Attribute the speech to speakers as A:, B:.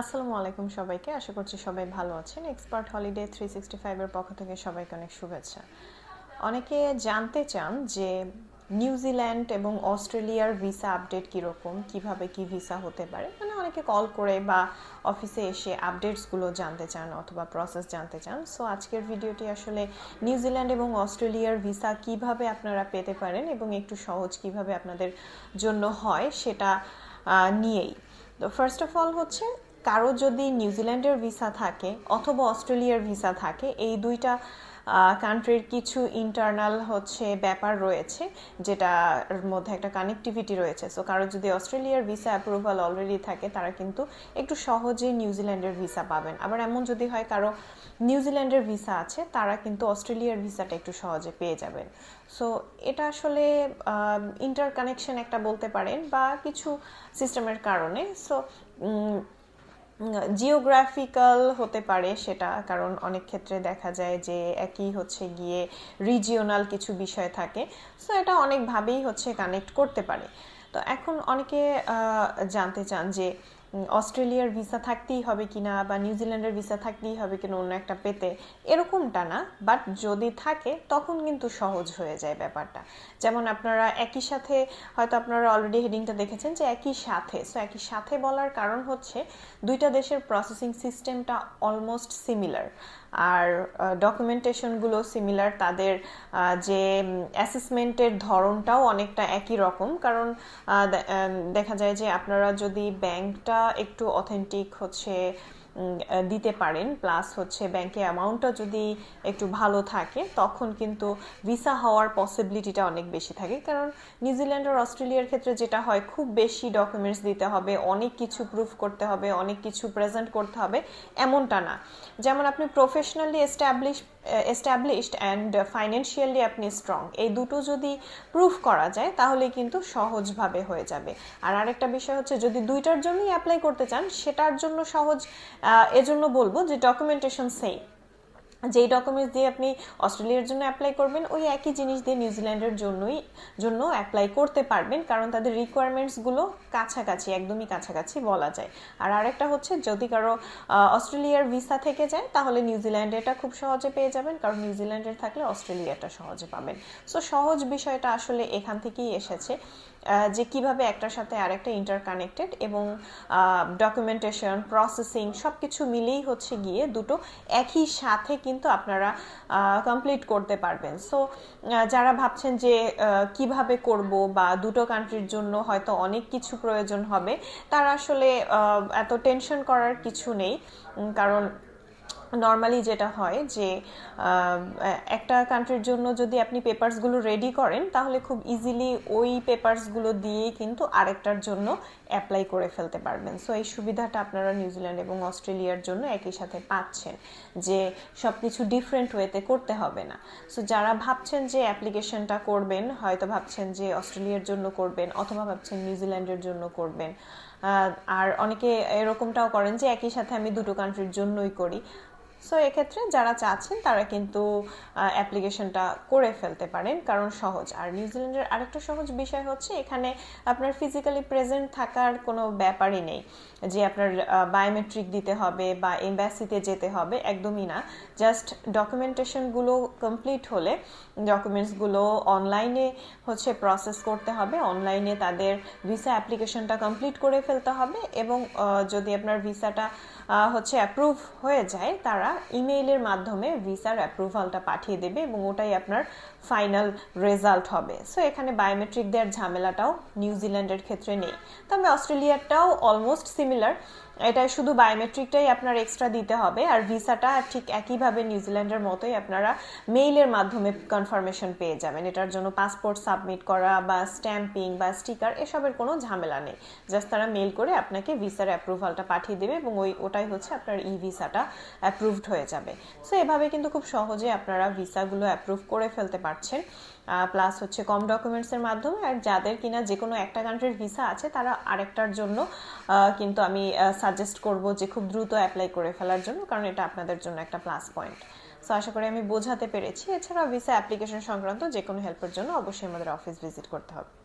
A: আসসালামু আলাইকুম সবাইকে। আশা করছি সবাই ভালো আছেন। এক্সপার্ট হলিডে থ্রি সিক্সটি ফাইভের পক্ষ থেকে সবাইকে অনেক শুভেচ্ছা। অনেকে জানতে চান যে নিউজিল্যান্ড এবং অস্ট্রেলিয়ার ভিসা আপডেট কীরকম, কীভাবে কি ভিসা হতে পারে? মানে অনেকে কল করে বা অফিসে এসে আপডেটসগুলো জানতে চান অথবা প্রসেস জানতে চান। সো আজকের ভিডিওটি আসলে নিউজিল্যান্ড এবং অস্ট্রেলিয়ার ভিসা কীভাবে আপনারা পেতে পারেন এবং একটু সহজ কীভাবে আপনাদের জন্য হয় সেটা নিয়েই। তো ফার্স্ট অফ অল হচ্ছে কারও যদি নিউজিল্যান্ডের ভিসা থাকে অথবা অস্ট্রেলিয়ার ভিসা থাকে, এই দুইটা কান্ট্রির কিছু ইন্টারনাল হচ্ছে ব্যাপার রয়েছে, যেটার মধ্যে একটা কানেক্টিভিটি রয়েছে। সো কারও যদি অস্ট্রেলিয়ার ভিসা অ্যাপ্রুভাল অলরেডি থাকে, তারা কিন্তু একটু সহজে নিউজিল্যান্ডের ভিসা পাবেন। আবার এমন যদি হয় কারও নিউজিল্যান্ডের ভিসা আছে, তারা কিন্তু অস্ট্রেলিয়ার ভিসাটা একটু সহজে পেয়ে যাবেন। সো এটা আসলে ইন্টার কানেকশন একটা বলতে পারেন বা কিছু সিস্টেমের কারণে। সো জিওগ্রাফিক্যাল হতে পারে সেটা, কারণ অনেক ক্ষেত্রে দেখা যায় যে একই হচ্ছে গিয়ে রিজিওনাল কিছু বিষয় থাকে। সো এটা অনেকভাবেই হচ্ছে কানেক্ট করতে পারে। তো এখন অনেকে জানতে চান যে অস্ট্রেলিয়ার ভিসা থাকতেই হবে কিনা বা নিউজিল্যান্ডের ভিসা থাকতেই হবে কিনা অন্য একটা পেতে, এরকমটা না, বাট যদি থাকে, তখন কিন্তু সহজ হয়ে যায় ব্যাপারটা। যেমন আপনারা একই সাথে, হয়তো আপনারা অলরেডি হেডিংটা দেখেছেন যে একই সাথে সো একই সাথে বলার কারণ হচ্ছে, দুইটা দেশের প্রসেসিং সিস্টেমটা অলমোস্ট সিমিলার আর ডকুমেন্টেশনগুলো সিমিলার তাদের যে অ্যাসেসমেন্টের ধরনটাও অনেকটা একই রকম। কারণ দেখা যায় যে আপনারা যদি ব্যাংকটা একটু অথেন্টিক হচ্ছে দিতে পারেন। প্লাস হচ্ছে ব্যাংকে অ্যামাউন্টটা যদি একটু ভালো থাকে, তখন কিন্তু ভিসা হওয়ার পসিবিলিটিটা অনেক বেশি থাকে। কারণ নিউজিল্যান্ড আর অস্ট্রেলিয়ার ক্ষেত্রে যেটা হয়, খুব বেশি ডকুমেন্টস দিতে হবে, অনেক কিছু প্রুফ করতে হবে, অনেক কিছু প্রেজেন্ট করতে হবে, এমনটা না। যেমন আপনি professionally establish established and financially আপনি স্ট্রং এই দুটো যদি প্রুফ করা যায়, তাহলে কিন্তু সহজভাবে হয়ে যাবে। আর আরেকটা বিষয় হচ্ছে, যদি দুইটার জন্যই অ্যাপ্লাই করতে চান, সেটার জন্য সহজ এজন্য বলব যে ডকুমেন্টেশন সেম যেই ডকুমেন্টস দিয়ে আপনি অস্ট্রেলিয়ার জন্য অ্যাপ্লাই করবেন, ওই একই জিনিস দিয়ে নিউজিল্যান্ডের জন্যই, জন্য অ্যাপ্লাই করতে পারবেন, কারণ তাদের রিকোয়ারমেন্টসগুলো কাছাকাছি, একদমই কাছাকাছি বলা যায়। আর আরেকটা হচ্ছে, যদি কারও অস্ট্রেলিয়ার ভিসা থেকে যায়, তাহলে নিউজিল্যান্ডে এটা খুব সহজে পেয়ে যাবেন, কারণ নিউজিল্যান্ডের থাকলে অস্ট্রেলিয়াটা সহজে পাবেন। সো সহজ বিষয়টা আসলে এখান থেকেই এসেছে। যে কীভাবে একটার সাথে আরেকটা ইন্টারকানেক্টেড এবং ডকুমেন্টেশন প্রসেসিং সব কিছু মিলেই হচ্ছে গিয়ে দুটো একই সাথে কিন্তু আপনারা কমপ্লিট করতে পারবেন। সো যারা ভাবছেন যে কীভাবে করব বা দুটো কান্ট্রির জন্য হয়তো অনেক কিছু প্রয়োজন হবে, তারা আসলে এত টেনশন করার কিছু নেই। কারণ নর্মালি যেটা হয় যে একটা কান্ট্রির জন্য যদি আপনি পেপারসগুলো রেডি করেন, তাহলে খুব ইজিলি ওই পেপারসগুলো দিয়েই কিন্তু আরেকটার জন্য অ্যাপ্লাই করে ফেলতে পারবেন। সো এই সুবিধাটা আপনারা নিউজিল্যান্ড এবং অস্ট্রেলিয়ার জন্য একই সাথে পাচ্ছেন যে সব কিছু ডিফারেন্ট ওয়েতে করতে হবে না। সো যারা ভাবছেন যে অ্যাপ্লিকেশনটা করবেন, হয়তো ভাবছেন যে অস্ট্রেলিয়ার জন্য করবেন অথবা ভাবছেন নিউজিল্যান্ডের জন্য করবেন। আর অনেকে এরকমটাও করেন যে, একই সাথে আমি দুটো কান্ট্রির জন্যই করি। সো এক্ষেত্রে যারা চাচ্ছেন, তারা কিন্তু অ্যাপ্লিকেশনটা করে ফেলতে পারেন, কারণ সহজ। আর নিউজিল্যান্ডের আরেকটা সহজ বিষয় হচ্ছে, এখানে আপনার ফিজিক্যালি প্রেজেন্ট থাকার কোনো ব্যাপারই নেই। যে আপনার বায়োমেট্রিক দিতে হবে বা এম্বাসিতে যেতে হবে, একদমই না। জাস্ট ডকুমেন্টেশনগুলো কমপ্লিট হলে ডকুমেন্টসগুলো অনলাইনে হচ্ছে প্রসেস করতে হবে। অনলাইনে তাদের ভিসা অ্যাপ্লিকেশনটা কমপ্লিট করে ফেলতে হবে এবং যদি আপনার ভিসাটা হচ্ছে অ্যাপ্রুভ হয়ে যায়, তারা ইমেইলের মাধ্যমে ভিসার অ্যাপ্রুভালটা পাঠিয়ে দেবে এবং ওটাই আপনার ফাইনাল রেজাল্ট হবে। সো এখানে বায়োমেট্রিক দেওয়ার ঝামেলাটাও নিউজিল্যান্ডের ক্ষেত্রে নেই। তবে অস্ট্রেলিয়ারটাও অলমোস্ট সিমিলার এটা শুধু বায়োমেট্রিকটাই আপনার এক্সট্রা দিতে হবে আর ভিসাটা ঠিক একইভাবে নিউজিল্যান্ডের মতোই আপনারা মেইলের মাধ্যমে কনফার্মেশন পেয়ে যাবেন। এটার জন্য পাসপোর্ট সাবমিট করা বা স্ট্যাম্পিং বা স্টিকার এসবের কোনো ঝামেলা নেই। জাস্ট তারা মেইল করে আপনাকে ভিসার অ্যাপ্রুভালটা পাঠিয়ে দেবে এবং ওই, ওটাই হচ্ছে আপনার ই ভিসাটা অ্যাপ্রুভড হয়ে যাবে। সো এভাবে কিন্তু খুব সহজে আপনারা ভিসাগুলো অ্যাপ্রুভ করে ফেলতে পারছেন। প্লাস হচ্ছে কম ডকুমেন্টসের মাধ্যমে। আর যাদের কিনা যে কোনো একটা কান্ট্রির ভিসা আছে, তারা আরেকটার জন্য কিন্তু আমি সাজেস্ট করব যে খুব দ্রুত অ্যাপ্লাই করে ফেলার জন্য, কারণ এটা আপনাদের জন্য একটা প্লাস পয়েন্ট সো আশা করি আমি বোঝাতে পেরেছি। এছাড়াও ভিসা অ্যাপ্লিকেশন সংক্রান্ত যে কোনো হেল্পের জন্য অবশ্যই আমাদের অফিস ভিজিট করতে হবে।